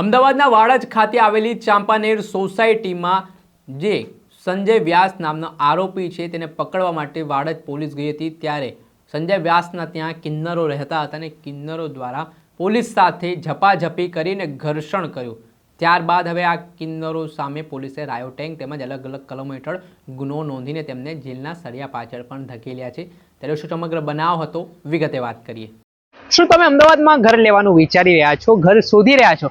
અમદાવાદના વાડજ ખાતે આવેલી ચાંપાનેર સોસાયટીમાં જે સંજય વ્યાસ નામનો આરોપી છે, તેને પકડવા માટે વાડજ પોલીસ ગઈ હતી. ત્યારે સંજય વ્યાસના ત્યાં કિન્નરો રહેતા હતા અને કિન્નરો દ્વારા પોલીસ સાથે ઝપાઝપી કરીને ઘર્ષણ કર્યું. ત્યારબાદ હવે આ કિન્નરો સામે પોલીસે રાયોટેંગ તેમજ અલગ અલગ કલમો હેઠળ ગુનો નોંધીને તેમને જેલના સળિયા પાછળ પણ ધકેલ્યા છે. ત્યારે શું સમગ્ર બનાવ હતો, વિગતે વાત કરીએ. શું તમે અમદાવાદમાં ઘર લેવાનું વિચારી રહ્યા છો, ઘર શોધી રહ્યા છો?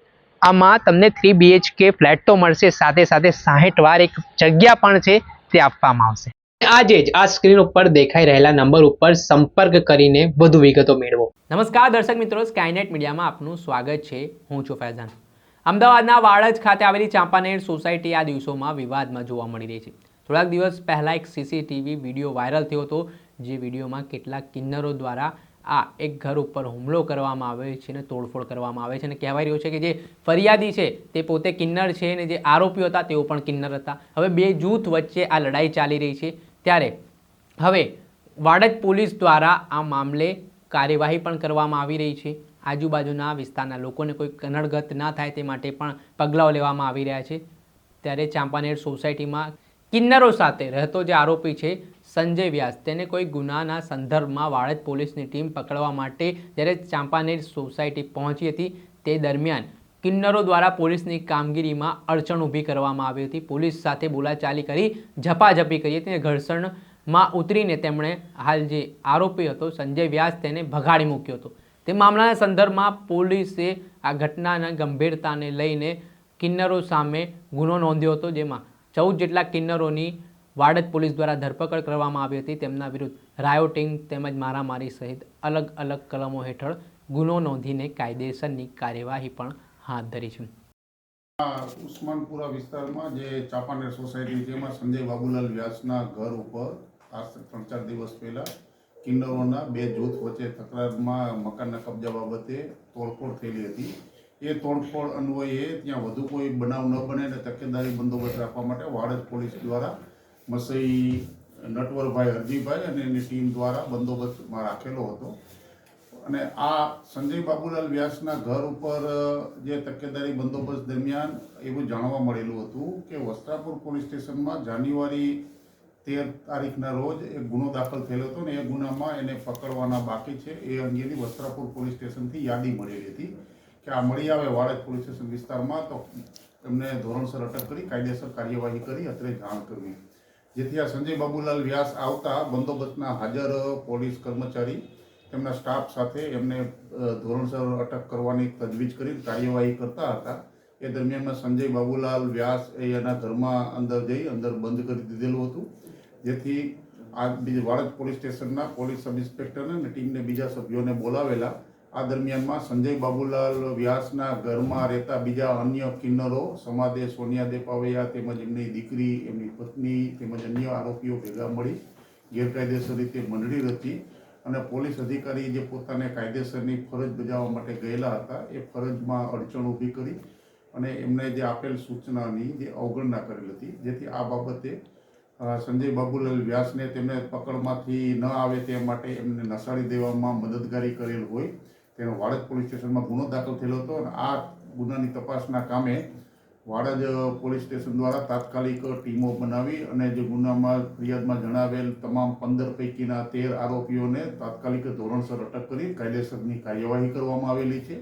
આમાં તમને થ્રી બીએચકે ફ્લેટ તો મળશે સાથે સાથે સાહીઠ વાર એક જગ્યા પણ છે તે આપવામાં આવશે. આજે જ આ સ્ક્રીન ઉપર દેખાઈ રહેલા નંબર ઉપર સંપર્ક કરીને વધુ વિગતો મેળવો. નમસ્કાર દર્શક મિત્રો સ્કાયનેટ મીડિયામાં આપનું સ્વાગત છે. હું છું ફૈઝાન. અમદાવાદના વાડજ ખાતે આવેલી ચાંપાનેર સોસાયટી આ દિવસોમાં વિવાદમાં જોવા મળી રહી છે. થોડાક દિવસ પહેલાં એક સીસીટીવી વીડિયો વાયરલ થયો હતો જે વિડીયોમાં કેટલાક કિન્નરો દ્વારા આ એક ઘર ઉપર હુમલો કરવામાં આવે છે અને તોડફોડ કરવામાં આવે છે અને કહેવાય રહ્યું છે કે જે ફરિયાદી છે તે પોતે કિન્નર છે અને જે આરોપીઓ હતા તેઓ પણ કિન્નર હતા. હવે બે જૂથ વચ્ચે આ લડાઈ ચાલી રહી છે. ત્યારે હવે વાડજ પોલીસ દ્વારા આ મામલે કાર્યવાહી પણ કરવામાં આવી રહી છે. આજુબાજુના વિસ્તારના લોકોને કોઈ કનડગત ના થાય તે માટે પણ પગલાઓ લેવામાં આવી રહ્યા છે. ત્યારે ચાંપાનેર સોસાયટીમાં કિન્નરો સાથે રહેતો જે આરોપી છે, સંજય વ્યાસ, તેને કોઈ ગુનાના સંદર્ભમાં વાળજ પોલીસની ટીમ પકડવા માટે જ્યારે ચાંપાનેર સોસાયટી પહોંચી હતી, તે દરમિયાન કિન્નરો દ્વારા પોલીસની કામગીરીમાં અડચણ ઊભી કરવામાં આવી હતી. પોલીસ સાથે બોલાચાલી કરી, ઝપાઝપી કરી હતી ઘર્ષણમાં ઉતરીને તેમણે હાલ જે આરોપી હતો, સંજય વ્યાસ, તેને ભગાડી મૂક્યો હતો. તે મામલાના સંદર્ભમાં પોલીસે આ ઘટનાના ગંભીરતાને લઈને કિન્નરો સામે ગુનો નોંધ્યો હતો, જેમાં ચૌદ જેટલા કિન્નરોની વાડજ પોલીસ દ્વારા ધરપકડ કરવામાં આવી હતી. તેમના વિરુદ્ધ રાયોટિંગ તેમજ મારામારી સહિત અલગ અલગ કલમો હેઠળ ગુનો નોંધીને કાયદેસરની કાર્યવાહી પણ હાથ ધરી છે. ઉસ્માનપુરા વિસ્તારમાં જે ચાપાનેર સોસાયટી તેમાં સંજય બાબુલાલ વ્યાસના ઘર ઉપર આજ ત્રણ ચાર દિવસ પહેલાં કિન્નરોના બે જૂથ વચ્ચે તકરારમાં મકાનના કબજા બાબતે તોડફોડ થયેલી હતી. એ તોડફોડ અન્વયે ત્યાં વધુ કોઈ બનાવ ન બને અને તકેદારી બંદોબસ્ત રાખવા માટે વાડજ પોલીસ દ્વારા મસઈ નટવરભાઈ હરજીભાઈ અને એની ટીમ દ્વારા બંદોબસ્તમાં રાખેલો હતો. અને આ સંજય બાબુલાલ વ્યાસના ઘર ઉપર જે તકેદારી બંદોબસ્ત દરમિયાન એવું જાણવા મળેલું હતું કે વસ્ત્રાપુર પોલીસ સ્ટેશનમાં જાન્યુઆરી તેર તારીખના રોજ એક ગુનો દાખલ થયેલો હતો ને એ ગુનામાં એને પકડવાના બાકી છે. એ અંગેની વસ્ત્રાપુર પોલીસ સ્ટેશનથી યાદી મળેલી હતી. કે આ મળી આવે વાડજ પોલીસ વિસ્તારમાં, તો એમને ધોરણસર અટક કરી, કાયદેસર કાર્યવાહી કરી, અત્રે જાણ કરવી. જેથી આ સંજય બાબુલાલ વ્યાસ આવતા બંદોબસ્તના હાજર પોલીસ કર્મચારી તેમના સ્ટાફ સાથે એમને ધોરણસર અટક કરવાની તજવીજ કરી, કાર્યવાહી કરતા હતા. એ દરમિયાનમાં સંજય બાબુલાલ વ્યાસ એ એના ઘરમાં અંદર જઈ અંદર બંધ કરી દીધેલું હતું. જેથી આ બીજી વાડજ પોલીસ સ્ટેશનના પોલીસ સબ ઇન્સ્પેક્ટરને અને ટીમને બીજા સભ્યોને બોલાવેલા આ દરમિયાનમાં સંજય બાબુલાલ વ્યાસના ઘરમાં રહેતા બીજા અન્ય કિન્નરો સમાદે સોનિયા દેપાવૈયા તેમજ એમની દીકરી, એમની પત્ની તેમજ અન્ય આરોપીઓ ભેગા મળી ગેરકાયદેસર રીતે મંડળી રચી અને પોલીસ અધિકારી જે પોતાને કાયદેસરની ફરજ બજાવવા માટે ગયેલા હતા, એ ફરજમાં અડચણ ઊભી કરી અને એમને જે આપેલ સૂચનાની જે અવગણના કરેલ હતી, જેથી આ બાબતે સંજય બાબુલાલ વ્યાસને તેમને પકડમાંથી ન આવે તે માટે એમને નસાડી દેવામાં મદદગારી કરેલ હોય તેનો વાડજ પોલીસ સ્ટેશનમાં ગુનો દાખલ થયેલો હતો અને આ ગુનાની તપાસના કામે વાડજ પોલીસ સ્ટેશન દ્વારા તાત્કાલિક ટીમો બનાવી અને જે ગુનામાં ફરિયાદમાં જણાવેલ તમામ પંદર પૈકીના તેર આરોપીઓને તાત્કાલિક ધોરણસર અટક કરી કાયદેસરની કાર્યવાહી કરવામાં આવેલી છે.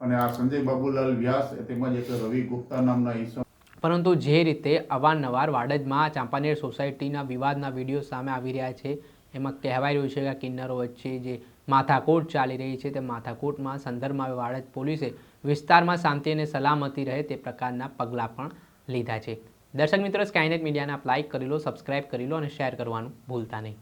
અને આ સંજય બાબુલાલ વ્યાસ તેમજ એક રવિ ગુપ્તા નામના ઈસમ પરંતુ જે રીતે અવારનવાર વાડજમાં ચાંપાનેર સોસાયટીના વિવાદના વીડિયો સામે આવી રહ્યા છે, એમાં કહેવાય રહ્યું છે કે કિન્નરો વચ્ચે જે માથાકૂટ ચાલી રહી છે. તે માથાકૂટમાં સંદર્ભમાં વાડજ પોલીસે વિસ્તારમાં શાંતિ અને સલામતી રહે તે પ્રકારના પગલાં પણ લીધા છે. દર્શક મિત્રો સ્કાયનેટ મીડિયાને આપ લાઇક કરી લો સબસ્ક્રાઇબ કરી લો અને શેર કરવાનું ભૂલતા નહીં.